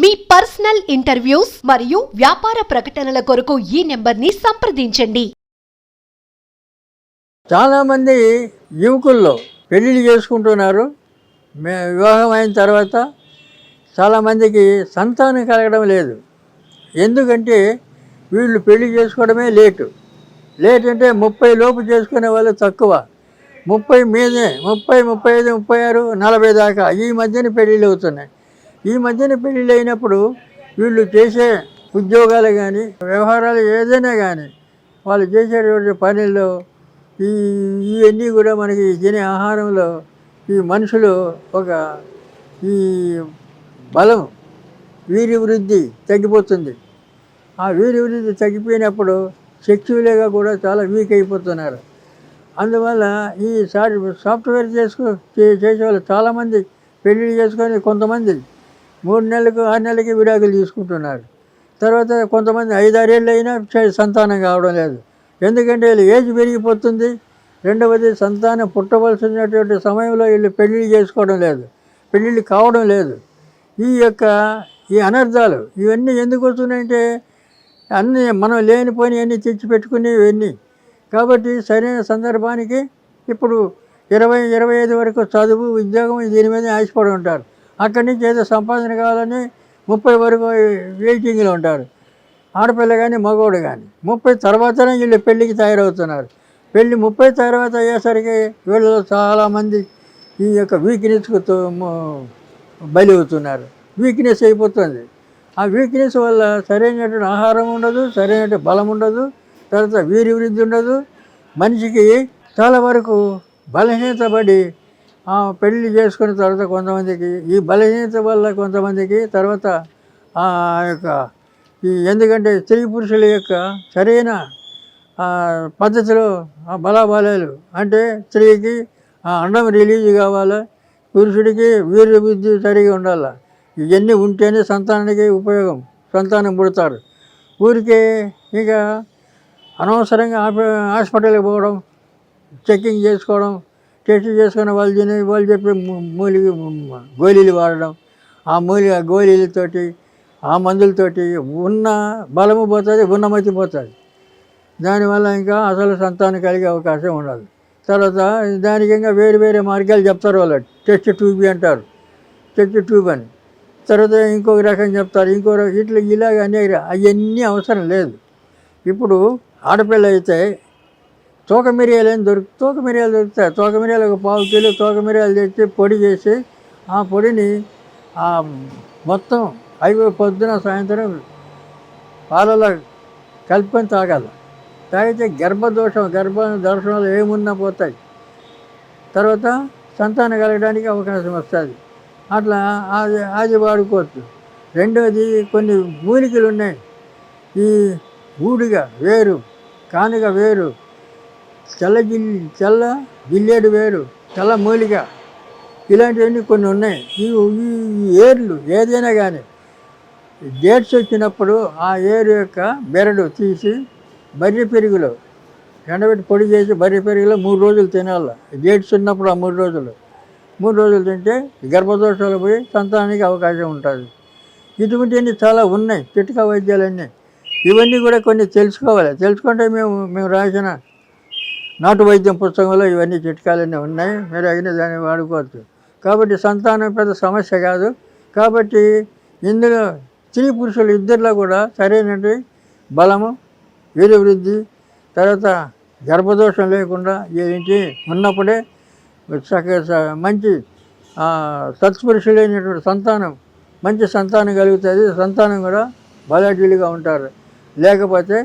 మీ personal interviews మరియు వ్యాపార ప్రకటనల కొరకు ఈ నెంబర్ని సంప్రదించండి. చాలామంది యువకుల్లో పెళ్ళిళ్ళు చేసుకుంటున్నారు. మే వివాహం అయిన తర్వాత చాలామందికి సంతానం కలగడం లేదు. ఎందుకంటే వీళ్ళు పెళ్ళి చేసుకోవడమే లేటు. లేట్ అంటే ముప్పై లోపు చేసుకునే వాళ్ళు తక్కువ. ముప్పై మీదే ముప్పై ముప్పై ఐదు ముప్పై ఆరు నలభై దాకా ఈ మధ్యన పెళ్ళిళ్ళు అవుతున్నాయి. ఈ మధ్యన పెళ్ళిళ్ళు అయినప్పుడు వీళ్ళు చేసే ఉద్యోగాలు కానీ వ్యవహారాలు ఏదైనా కానీ వాళ్ళు చేసేటువంటి పనుల్లో ఈ ఇవన్నీ కూడా మనకి తినే ఆహారంలో ఈ మనుషులు ఒక ఈ బలం వీరి వృద్ధి తగ్గిపోతుంది. ఆ వీరి వృద్ధి తగ్గిపోయినప్పుడు సెక్చువల్గా కూడా చాలా వీక్ అయిపోతున్నారు. అందువల్ల ఈ సారి సాఫ్ట్వేర్ చేసుకో చేసే చేసేవాళ్ళు చాలామంది పెళ్ళిళ్ళు చేసుకొని కొంతమంది మూడు నెలలకు ఆరు నెలలకి విడాకులు తీసుకుంటున్నారు. తర్వాత కొంతమంది ఐదారేళ్ళు అయినా సంతానం కావడం లేదు. ఎందుకంటే వీళ్ళు ఏజ్ పెరిగిపోతుంది. రెండవది సంతానం పుట్టవలసినటువంటి సమయంలో వీళ్ళు పెళ్ళిళ్ళు చేసుకోవడం లేదు. పెళ్ళిళ్ళు కావడం లేదు. ఈ యొక్క ఈ అనర్థాలు ఇవన్నీ ఎందుకు వస్తున్నాయంటే అన్నీ మనం లేనిపోయిన అన్నీ తెచ్చిపెట్టుకుని ఇవన్నీ. కాబట్టి సరైన సందర్భానికి ఇప్పుడు ఇరవై ఇరవై ఐదు వరకు చదువు ఉద్యోగం దీని మీద ఆశపడి ఉంటారు. అక్కడి నుంచి ఏదో సంపాదన కావాలని ముప్పై వరకు వెయిటింగ్లో ఉంటారు. ఆడపిల్ల కానీ మగవాడు కానీ ముప్పై తర్వాతనే వీళ్ళు పెళ్ళికి తయారవుతున్నారు. పెళ్ళి ముప్పై తర్వాత అయ్యేసరికి వీళ్ళలో చాలామంది ఈ యొక్క వీక్నెస్కు తో- బలి అవుతున్నారు వీక్నెస్ అయిపోతుంది. ఆ వీక్నెస్ వల్ల సరైనటువంటి ఆహారం ఉండదు సరైన బలం ఉండదు తర్వాత వీరి వృద్ధి ఉండదు. మనిషికి చాలా వరకు బలహీనత పడి పెళ్ళి చేసుకున్న తర్వాత కొంతమందికి ఈ బలహీనత వల్ల కొంతమందికి తర్వాత ఆ యొక్క ఈ ఎందుకంటే స్త్రీ పురుషుల యొక్క సరైన పద్ధతిలో ఆ బలాబలాలు అంటే స్త్రీకి ఆ అండం రిలీజ్ కావాలి పురుషుడికి వీర్య బుద్ధి సరిగా ఉండాలి? ఇవన్నీ ఉంటేనే సంతానానికి ఉపయోగం సంతానం పుడతారు. ఊరికే ఇంకా అనవసరంగా హాస్పిటల్కి పోవడం చెకింగ్ చేసుకోవడం టెస్ట్ చేసుకున్న వాళ్ళు తినే వాళ్ళు చెప్పే మూలిక గోళీలు వాడడం. ఆ మూలిక గోళీలతోటి ఆ మందులతోటి ఉన్న బలము పోతుంది ఉన్నమతి పోతుంది. దానివల్ల ఇంకా అసలు సంతానం కలిగే అవకాశం ఉండదు. తర్వాత దానికి ఇంకా వేరు వేరే మార్గాలు చెప్తారు వాళ్ళు టెస్ట్ ట్యూబ్ అంటారు. టెస్ట్ ట్యూబ్ అని. తర్వాత ఇంకొక రకం చెప్తారు. ఇంకో రకం ఇట్లా ఇలాగ అనేక అవన్నీ అవసరం లేదు. ఇప్పుడు ఆడపిల్ల అయితే తోక మిరియాలు ఏం దొరుకు తోక మిరియాలు దొరుకుతాయి. తోక మిరియాలు ఒక పావు కిలో తోక మిరియాలు తెచ్చి పొడి చేసి ఆ పొడిని ఆ మొత్తం అయిపోయి పొద్దున సాయంత్రం పాలలో కలుపుకొని తాగాలి. తాగితే గర్భదోషం గర్భ దర్శనాలు ఏమున్నా పోతాయి. తర్వాత సంతానం కలగడానికి అవకాశం వస్తుంది. అట్లా అది అది వాడుకోవచ్చు. రెండవది కొన్ని మూలికలు ఉన్నాయి ఈ ఊడిగా వేరు కానుగ వేరు తెల్ల జిల్ తెల్ల జిల్లేడు వేరు తెల్ల మూలిక. ఇలాంటివన్నీ కొన్ని ఉన్నాయి. ఈ ఈ ఏర్లు ఏదైనా కానీ డేట్స్ వచ్చినప్పుడు ఆ ఏరు యొక్క బెరడు తీసి బర్రె పెరుగులో ఎండబెట్టి పొడి చేసి బర్రె పెరుగులో మూడు రోజులు తినాలి. డేట్స్ ఉన్నప్పుడు ఆ మూడు రోజులు. మూడు రోజులు తింటే గర్భదోషాలు పోయి సంతానానికి అవకాశం ఉంటుంది. ఇటువంటివన్నీ చాలా ఉన్నాయి. చిట్కా వైద్యాలన్నీ. ఇవన్నీ కూడా కొన్ని తెలుసుకోవాలి. తెలుసుకుంటే మేము మేము రాసిన నాటు వైద్యం పుస్తకంలో ఇవన్నీ చిట్కాలన్నీ ఉన్నాయి. మీరు అయిన దాన్ని వాడుకోవచ్చు. కాబట్టి సంతానం పెద్ద సమస్య కాదు. కాబట్టి ఇందులో స్త్రీ పురుషులు ఇద్దరిలో కూడా సరైనటువంటి బలము వీరవృద్ధి తర్వాత గర్భదోషం లేకుండా ఏంటి ఉన్నప్పుడే చక్కగా మంచి సత్పురుషులైనటువంటి సంతానం మంచి సంతానం కలుగుతుంది. సంతానం కూడా బలాఢ్యులుగా ఉంటారు. లేకపోతే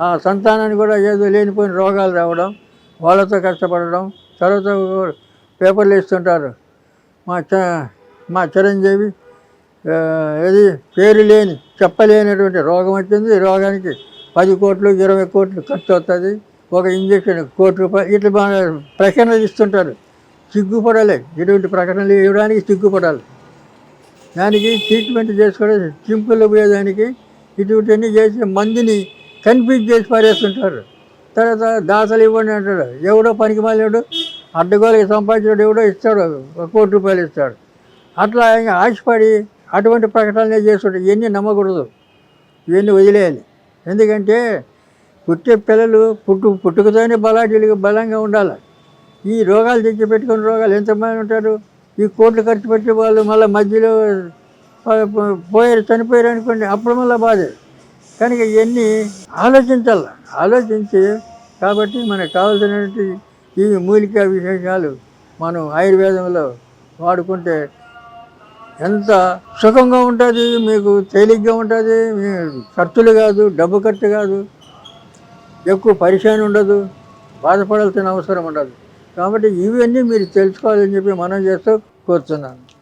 ఆ సంతానాన్ని కూడా ఏదో లేనిపోయిన రోగాలు రావడం వాళ్ళతో కష్టపడడం తర్వాత పేపర్లు ఇస్తుంటారు మా చ మా చిరంజీవి ఏది పేరు లేని చెప్పలేనటువంటి రోగం వచ్చింది. రోగానికి పది కోట్లు ఇరవై కోట్లు ఖర్చు అవుతుంది. ఒక ఇంజక్షన్ కోటి రూపాయలు ఇట్లా బాగా ప్రకటనలు ఇస్తుంటారు. సిగ్గుపడాలి. ఇటువంటి ప్రకటనలు ఇవ్వడానికి సిగ్గుపడాలి. దానికి ట్రీట్మెంట్ చేసుకోవడం సింపుల్ పోయేదానికి ఇటువంటివన్నీ చేసి మందిని కన్ఫ్యూజ్ చేసి పారేస్తుంటారు. తర్వాత దాసలు ఇవ్వండి అంటాడు. ఎవడో పనికి మాలేడు అడ్డగోలకి సంపాదించాడు ఎవడో ఇస్తాడు కోటి రూపాయలు ఇస్తాడు. అట్లా ఆశపడి అటువంటి ప్రకటనలే చేస్తుంటారు ఇవన్నీ నమ్మకూడదు. ఇవన్నీ వదిలేయాలి. ఎందుకంటే పుట్టే పిల్లలు పుట్టు పుట్టుకతోనే బలాఢ్యులుగా బలంగా ఉండాలి. ఈ రోగాలు తెచ్చి పెట్టుకున్న రోగాలు ఎంతమంది ఉంటారు? ఈ కోట్లు ఖర్చు పెట్టి వాళ్ళు మళ్ళీ మధ్యలో పోయారు చనిపోయారు అనుకోండి అప్పుడు మళ్ళీ బాధే. కనుక ఇవన్నీ ఆలోచించాలి. ఆలోచించి కాబట్టి మనకు కావాల్సినటువంటి ఈ మూలికా విశేషాలు మనం ఆయుర్వేదంలో వాడుకుంటే ఎంత సుఖంగా ఉంటుంది మీకు తేలిగ్గా ఉంటుంది మీ ఖర్చులు కాదు డబ్బు ఖర్చు కాదు ఎక్కువ పరిచయం ఉండదు బాధపడాల్సిన అవసరం ఉండదు. కాబట్టి ఇవన్నీ మీరు తెలుసుకోవాలని చెప్పి మనం చేస్తూ కోరుతున్నాను